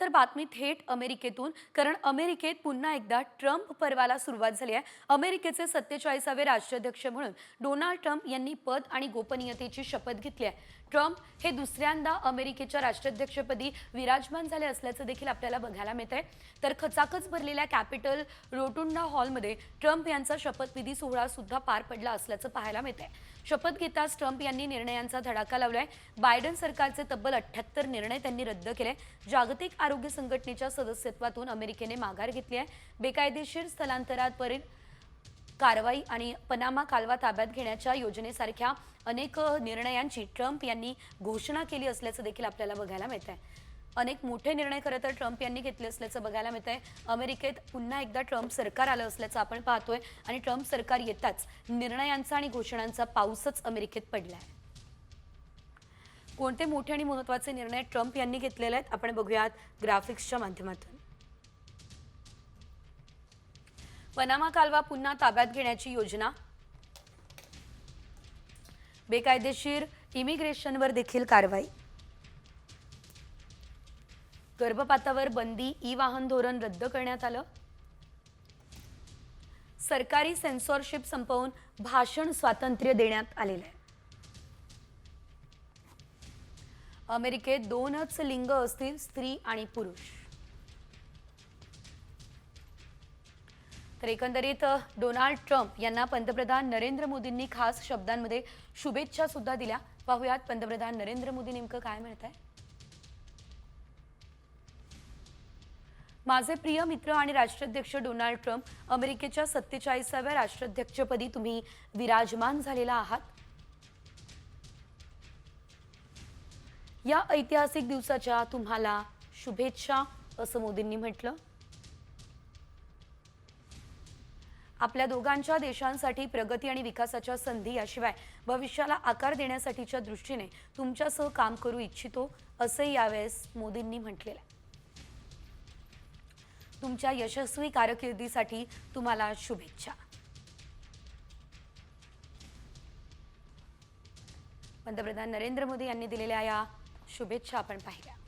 त्यानंतर बातमी थेट अमेरिकेतून कारण अमेरिकेत पुन्हा एकदा ट्रम्प पर्वाला सुरुवात झाली आहे. अमेरिकेचे सत्तेचाळीसावे राष्ट्राध्यक्ष म्हणून डोनाल्ड ट्रम्प यांनी पद आणि गोपनीयतेची शपथ घेतली आहे. ट्रम्प हे दुसऱ्यांदा अमेरिकेच्या राष्ट्राध्यक्षपदी विराजमान झाले असल्याचं देखील आपल्याला बघायला मिळत आहे तर खचाखच भरलेल्या कॅपिटल रोटुंडा हॉलमध्ये ट्रम्प यांचा शपथविधी सोहळा सुद्धा पार पडला असल्याचं पाहायला मिळत आहे शपथ घेताच ट्रम्प यांनी निर्णयांचा धडाका लावलाय. बायडन सरकारचे तब्बल अठ्ठ्याहत्तर निर्णय त्यांनी रद्द केले. जागतिक आरोग्य संघटनेच्या सदस्यत्वातून अमेरिकेने माघार घेतली आहे. बेकायदेशीर स्थलांतरावरील कारवाई आणि पनामा कालवा ताब्यात घेण्याच्या योजनेसारख्या अनेक निर्णयांची ट्रम्प यांनी घोषणा केली असल्याचं देखील आपल्याला बघायला मिळत आहे अनेक मोठे निर्णय खरं तर ट्रम्प यांनी घेतले असल्याचं बघायला मिळत आहे अमेरिकेत पुन्हा एकदा ट्रम्प सरकार आलं असल्याचं आपण पाहतोय आणि ट्रम्प सरकार येताच निर्णयांचा आणि घोषणांचा पाऊसच अमेरिकेत पडला आहे कोणते मोठे आणि महत्त्वाचे निर्णय ट्रम्प यांनी घेतलेले आहेत? आपण बघूयात ग्राफिक्सच्या माध्यमातून. पनामा कालवा पुन्हा ताब्यात घेण्याची योजना. बेकायदेशीर इमिग्रेशनवर देखील कारवाई. गर्भपातावर बंदी ई वाहन धोरण रद्द करण्यात आलं. सरकारी सेन्सॉरशिप संपवून भाषण स्वातंत्र्य देण्यात आलेलं आहे. अमेरिकेत दोनच लिंग असतील स्त्री आणि पुरुष. तर एकंदरीत डोनाल्ड ट्रम्प यांना पंतप्रधान नरेंद्र मोदींनी खास शब्दांमध्ये शुभेच्छा सुद्धा दिल्या. पाहुयात पंतप्रधान नरेंद्र मोदी नेमकं काय म्हणत आहे माझे प्रिय मित्र आणि राष्ट्राध्यक्ष डोनाल्ड ट्रम्प अमेरिकेच्या सत्तेचाळीसाव्या राष्ट्राध्यक्षपदी तुम्ही विराजमान झालेला आहात. या ऐतिहासिक दिवसाच्या तुम्हाला शुभेच्छा असं मोदींनी म्हटलं. आपल्या दोघांच्या देशांसाठी प्रगती आणि विकासाच्या संधी याशिवाय भविष्याला आकार देण्यासाठीच्या दृष्टीने तुमच्यासह काम करू इच्छितो असंही यावेळेस मोदींनी म्हटलेलं. आहे तुमच्या यशस्वी कारकिर्दीसाठी तुम्हाला शुभेच्छा. पंतप्रधान नरेंद्र मोदी यांनी दिलेल्या या शुभेच्छा आपण पाहिल्या.